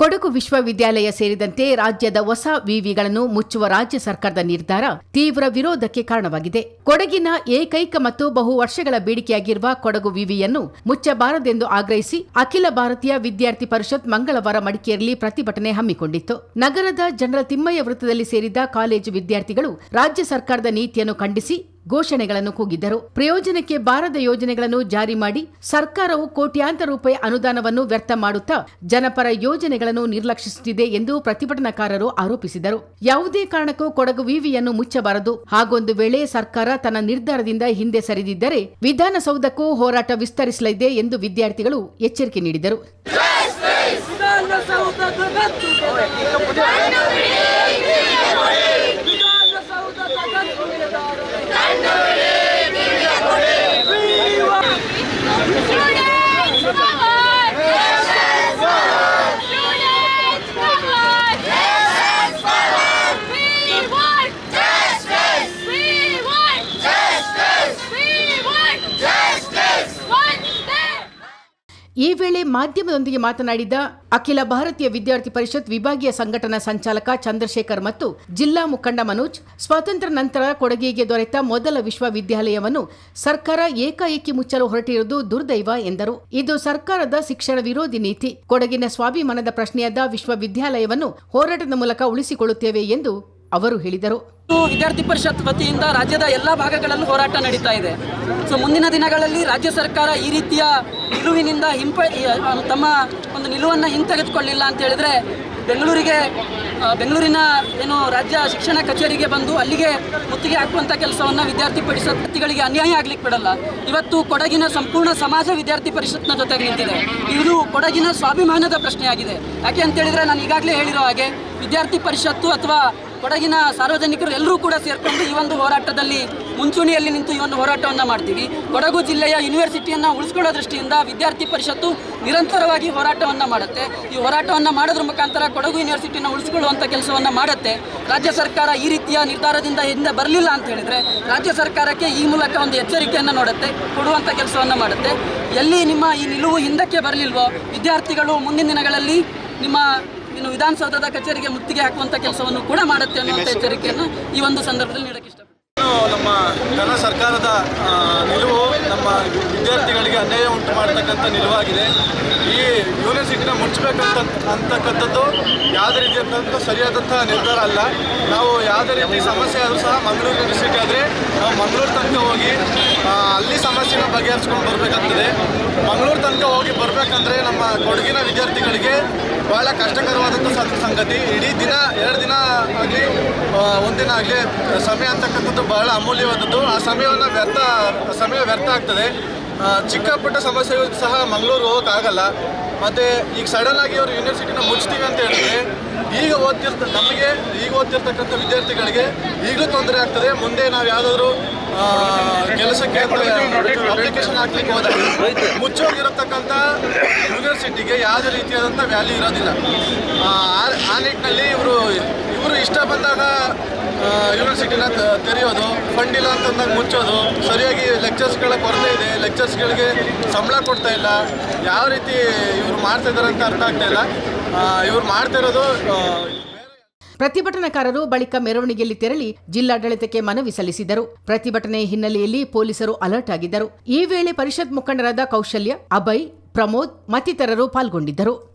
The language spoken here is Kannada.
ಕೊಡಗು ವಿಶ್ವವಿದ್ಯಾಲಯ ಸೇರಿದಂತೆ ರಾಜ್ಯದ ಹೊಸ ವಿವಿಗಳನ್ನು ಮುಚ್ಚುವ ರಾಜ್ಯ ಸರ್ಕಾರದ ನಿರ್ಧಾರ ತೀವ್ರ ವಿರೋಧಕ್ಕೆ ಕಾರಣವಾಗಿದೆ. ಕೊಡಗಿನ ಏಕೈಕ ಮತ್ತು ಬಹು ವರ್ಷಗಳ ಬೇಡಿಕೆಯಾಗಿರುವ ಕೊಡಗು ವಿವಿಯನ್ನು ಮುಚ್ಚಬಾರದೆಂದು ಆಗ್ರಹಿಸಿ ಅಖಿಲ ಭಾರತೀಯ ವಿದ್ಯಾರ್ಥಿ ಪರಿಷತ್ ಮಂಗಳವಾರ ಮಡಿಕೇರಿಯಲ್ಲಿ ಪ್ರತಿಭಟನೆ ಹಮ್ಮಿಕೊಂಡಿತ್ತು. ನಗರದ ಜನರಲ್ ತಿಮ್ಮಯ್ಯ ವೃತ್ತದಲ್ಲಿ ಸೇರಿದ್ದ ಕಾಲೇಜು ವಿದ್ಯಾರ್ಥಿಗಳು ರಾಜ್ಯ ಸರ್ಕಾರದ ನೀತಿಯನ್ನು ಖಂಡಿಸಿ ಘೋಷಣೆಗಳನ್ನು ಕೂಗಿದ್ದರು. ಪ್ರಯೋಜನಕ್ಕೆ ಬಾರದ ಯೋಜನೆಗಳನ್ನು ಜಾರಿ ಮಾಡಿ ಸರ್ಕಾರವು ಕೋಟ್ಯಾಂತರ ರೂಪಾಯಿ ಅನುದಾನವನ್ನು ವ್ಯರ್ಥ ಮಾಡುತ್ತಾ ಜನಪರ ಯೋಜನೆಗಳನ್ನು ನಿರ್ಲಕ್ಷಿಸುತ್ತಿದೆ ಎಂದು ಪ್ರತಿಭಟನಾಕಾರರು ಆರೋಪಿಸಿದರು. ಯಾವುದೇ ಕಾರಣಕ್ಕೂ ಕೊಡಗು ವಿವಿಯನ್ನು ಮುಚ್ಚಬಾರದು. ಹಾಗೊಂದು ವೇಳೆ ಸರ್ಕಾರ ತನ್ನ ನಿರ್ಧಾರದಿಂದ ಹಿಂದೆ ಸರಿದಿದ್ದರೆ ವಿಧಾನಸೌಧಕ್ಕೂ ಹೋರಾಟ ವಿಸ್ತರಿಸಲಿದೆ ಎಂದು ವಿದ್ಯಾರ್ಥಿಗಳು ಎಚ್ಚರಿಕೆ ನೀಡಿದರು. ಈ ವೇಳೆ ಮಾಧ್ಯಮದೊಂದಿಗೆ ಮಾತನಾಡಿದ ಅಖಿಲ ಭಾರತೀಯ ವಿದ್ಯಾರ್ಥಿ ಪರಿಷತ್ ವಿಭಾಗೀಯ ಸಂಘಟನಾ ಸಂಚಾಲಕ ಚಂದ್ರಶೇಖರ್ ಮತ್ತು ಜಿಲ್ಲಾ ಮುಖಂಡ ಮನೋಜ್, ಸ್ವಾತಂತ್ರ್ಯ ನಂತರ ಕೊಡಗಿಗೆ ದೊರೆತ ಮೊದಲ ವಿಶ್ವವಿದ್ಯಾಲಯವನ್ನು ಸರ್ಕಾರ ಏಕಾಏಕಿ ಮುಚ್ಚಲು ಹೊರಟಿರುವುದು ದುರ್ದೈವ ಎಂದರು. ಇದು ಸರ್ಕಾರದ ಶಿಕ್ಷಣ ವಿರೋಧಿ ನೀತಿ. ಕೊಡಗಿನ ಸ್ವಾಭಿಮಾನದ ಪ್ರಶ್ನೆಯಾದ ವಿಶ್ವವಿದ್ಯಾಲಯವನ್ನು ಹೋರಾಟದ ಮೂಲಕ ಉಳಿಸಿಕೊಳ್ಳುತ್ತೇವೆ ಎಂದು ಅವರು ಹೇಳಿದರು. ವಿದ್ಯಾರ್ಥಿ ಪರಿಷತ್ ವತಿಯಿಂದ ರಾಜ್ಯದ ಎಲ್ಲ ಭಾಗಗಳಲ್ಲೂ ಹೋರಾಟ ನಡೀತಾ ಇದೆ. ಸೊ ಮುಂದಿನ ದಿನಗಳಲ್ಲಿ ರಾಜ್ಯ ಸರ್ಕಾರ ಈ ರೀತಿಯ ನಿಲುವಿನಿಂದ ಹಿಂಪ ತಮ್ಮ ಒಂದು ನಿಲುವನ್ನು ಹಿಂತೆಗೆದುಕೊಳ್ಳಿಲ್ಲ ಅಂತ ಹೇಳಿದ್ರೆ ಬೆಂಗಳೂರಿಗೆ ಬೆಂಗಳೂರಿನ ಏನು ರಾಜ್ಯ ಶಿಕ್ಷಣ ಕಚೇರಿಗೆ ಬಂದು ಅಲ್ಲಿಗೆ ಮುತ್ತಿಗೆ ಹಾಕುವಂಥ ಕೆಲಸವನ್ನು ವಿದ್ಯಾರ್ಥಿ ಪರಿಷತ್ ವಿದ್ಯಾರ್ಥಿಗಳಿಗೆ ಅನ್ಯಾಯ ಆಗ್ಲಿಕ್ಕೆ ಬಿಡಲ್ಲ. ಇವತ್ತು ಕೊಡಗಿನ ಸಂಪೂರ್ಣ ಸಮಾಜ ವಿದ್ಯಾರ್ಥಿ ಪರಿಷತ್ನ ಜೊತೆಗೆ ನಿಂತಿದೆ. ಇದು ಕೊಡಗಿನ ಸ್ವಾಭಿಮಾನದ ಪ್ರಶ್ನೆಯಾಗಿದೆ. ಯಾಕೆ ಅಂತ ಹೇಳಿದ್ರೆ ನಾನು ಈಗಾಗಲೇ ಹೇಳಿರೋ ಹಾಗೆ ವಿದ್ಯಾರ್ಥಿ ಪರಿಷತ್ತು ಅಥವಾ ಕೊಡಗಿನ ಸಾರ್ವಜನಿಕರು ಎಲ್ಲರೂ ಕೂಡ ಸೇರಿಕೊಂಡು ಈ ಒಂದು ಹೋರಾಟದಲ್ಲಿ ಮುಂಚೂಣಿಯಲ್ಲಿ ನಿಂತು ಈ ಒಂದು ಹೋರಾಟವನ್ನು ಮಾಡ್ತೀವಿ. ಕೊಡಗು ಜಿಲ್ಲೆಯ ಯೂನಿವರ್ಸಿಟಿಯನ್ನು ಉಳಿಸ್ಕೊಳ್ಳೋ ದೃಷ್ಟಿಯಿಂದ ವಿದ್ಯಾರ್ಥಿ ಪರಿಷತ್ತು ನಿರಂತರವಾಗಿ ಹೋರಾಟವನ್ನು ಮಾಡುತ್ತೆ. ಈ ಹೋರಾಟವನ್ನು ಮಾಡೋದ್ರ ಮುಖಾಂತರ ಕೊಡಗು ಯೂನಿವರ್ಸಿಟಿನ ಉಳಿಸ್ಕೊಳ್ಳುವಂಥ ಕೆಲಸವನ್ನು ಮಾಡುತ್ತೆ. ರಾಜ್ಯ ಸರ್ಕಾರ ಈ ರೀತಿಯ ನಿರ್ಧಾರದಿಂದ ಹಿಂದೆ ಬರಲಿಲ್ಲ ಅಂತ ಹೇಳಿದರೆ ರಾಜ್ಯ ಸರ್ಕಾರಕ್ಕೆ ಈ ಮೂಲಕ ಒಂದು ಎಚ್ಚರಿಕೆಯನ್ನು ನೋಡುತ್ತೆ ಕೊಡುವಂಥ ಕೆಲಸವನ್ನು ಮಾಡುತ್ತೆ. ಎಲ್ಲಿ ನಿಮ್ಮ ಈ ನಿಲುವು ಹಿಂದಕ್ಕೆ ಬರಲಿಲ್ವೋ, ವಿದ್ಯಾರ್ಥಿಗಳು ಮುಂದಿನ ದಿನಗಳಲ್ಲಿ ನಿಮ್ಮ ಇನ್ನು ವಿಧಾನಸೌಧದ ಕಚೇರಿಗೆ ಮುತ್ತಿಗೆ ಹಾಕುವಂಥ ಕೆಲಸವನ್ನು ಕೂಡ ಮಾಡುತ್ತೆ ಅನ್ನುವಂತ ಎಚ್ಚರಿಕೆಯನ್ನು ಈ ಒಂದು ಸಂದರ್ಭದಲ್ಲಿ ನೀಡಕ್ಕೆ ಇಷ್ಟಪಡ್ತೀನಿ. ನಮ್ಮ ಘನ ಸರ್ಕಾರದ ನಿಲುವು ನಮ್ಮ ವಿದ್ಯಾರ್ಥಿಗಳಿಗೆ ಅನ್ಯಾಯ ಉಂಟು ಮಾಡತಕ್ಕಂಥ ನಿಲುವಾಗಿದೆ. ಈ ಯೂನಿವರ್ಸಿಟಿನ ಮುಚ್ಚಬೇಕಂತ ಅಂತಕ್ಕಂಥದ್ದು ಯಾವುದೇ ರೀತಿಯಾದಂಥ ಸರಿಯಾದಂಥ ನಿರ್ಧಾರ ಅಲ್ಲ. ನಾವು ಯಾವುದೇ ರೀತಿ ಸಮಸ್ಯೆ ಆದರೂ ಸಹ ಮಂಗಳೂರು ಯೂನಿವರ್ಸಿಟಿ ಆದರೆ ನಾವು ಮಂಗಳೂರು ತನಕ ಹೋಗಿ ಅಲ್ಲಿ ಸಮಸ್ಯೆನ ಬಗೆಹರಿಸ್ಕೊಂಡು ಬರಬೇಕಾಗ್ತದೆ. ಮಂಗಳೂರು ತನಕ ಹೋಗಿ ಬರಬೇಕಂದ್ರೆ ನಮ್ಮ ಕೊಡಗಿನ ವಿದ್ಯಾರ್ಥಿಗಳಿಗೆ ಭಾಳ ಕಷ್ಟಕರವಾದಂಥ ಸಂತ ಸಂಗತಿ. ಇಡೀ ದಿನ, ಎರಡು ದಿನ ಆಗಲಿ ಒಂದಿನ ಆಗಲಿ ಸಮಯ ಅಂತಕ್ಕಂಥದ್ದು ಬಹಳ ಅಮೂಲ್ಯವಾದದ್ದು. ಆ ಸಮಯವನ್ನು ವ್ಯರ್ಥ, ಸಮಯ ವ್ಯರ್ಥ ಆಗ್ತದೆ. ಚಿಕ್ಕ ಪುಟ್ಟ ಸಮಸ್ಯೆಗೂ ಸಹ ಮಂಗಳೂರು ಹೋಗೋಕ್ಕಾಗಲ್ಲ. ಮತ್ತು ಈಗ ಸಡನ್ ಆಗಿ ಅವರು ಯೂನಿವರ್ಸಿಟಿನ ಮುಚ್ತೀವಿ ಅಂತ ಹೇಳಿದ್ರೆ, ಈಗ ಓದ್ತಿರ್ತ, ನಮಗೆ ಈಗ ಓದ್ತಿರ್ತಕ್ಕಂಥ ವಿದ್ಯಾರ್ಥಿಗಳಿಗೆ ಈಗಲೂ ತೊಂದರೆ ಆಗ್ತದೆ. ಮುಂದೆ ನಾವು ಯಾವುದಾದ್ರೂ ಕೆಲಸಕ್ಕೆ ಅಪ್ಲಿಕೇಶನ್ ಹಾಕ್ಲಿಕ್ಕೆ ಹೋದಾಗ ಮುಚ್ಚೋಗಿರತಕ್ಕಂಥ ಯೂನಿವರ್ಸಿಟಿಗೆ ಯಾವುದೇ ರೀತಿಯಾದಂಥ ವ್ಯಾಲ್ಯೂ ಇರೋದಿಲ್ಲ. ಆ, ನಿಟ್ಟಿನಲ್ಲಿ ಇವರು ಇವರು ಇಷ್ಟ ಬಂದಾಗ ಯೂನಿವರ್ಸಿಟಿನ ತೆರೆಯೋದು ಫಂಡ್ ಇಲ್ಲ ಅಂತಂದಾಗ ಮುಚ್ಚೋದು ಸರಿಯಾಗಿ ಲೆಕ್ಚರ್ಸ್ಗಳ ಕೊರತೆ ಇದೆ ಲೆಕ್ಚರ್ಸ್ಗಳಿಗೆ ಸಂಬಳ ಕೊಡ್ತಾ ಇಲ್ಲ ಯಾವ ರೀತಿ ಇವರು ಮಾಡ್ತಾ ಇದ್ದಾರೆ ಅಂತ ಅರ್ಥ ಆಗ್ತಾ ಇಲ್ಲ. ಇವ್ರು ಮಾಡ್ತಾ ಇರೋದು ಆ, ಪ್ರತಿಭಟನಾಕಾರರು ಬಳಿಕ ಮೆರವಣಿಗೆಯಲ್ಲಿ ತೆರಳಿ ಜಿಲ್ಲಾಡಳಿತಕ್ಕೆ ಮನವಿ ಸಲ್ಲಿಸಿದರು. ಪ್ರತಿಭಟನೆ ಹಿನ್ನೆಲೆಯಲ್ಲಿ ಪೊಲೀಸರು ಅಲರ್ಟ್ ಆಗಿದ್ದರು. ಈ ವೇಳೆ ಪರಿಷತ್ ಮುಖಂಡರಾದ ಕೌಶಲ್ಯ, ಅಭಯ್, ಪ್ರಮೋದ್ ಮತ್ತಿತರರು ಪಾಲ್ಗೊಂಡಿದ್ದರು.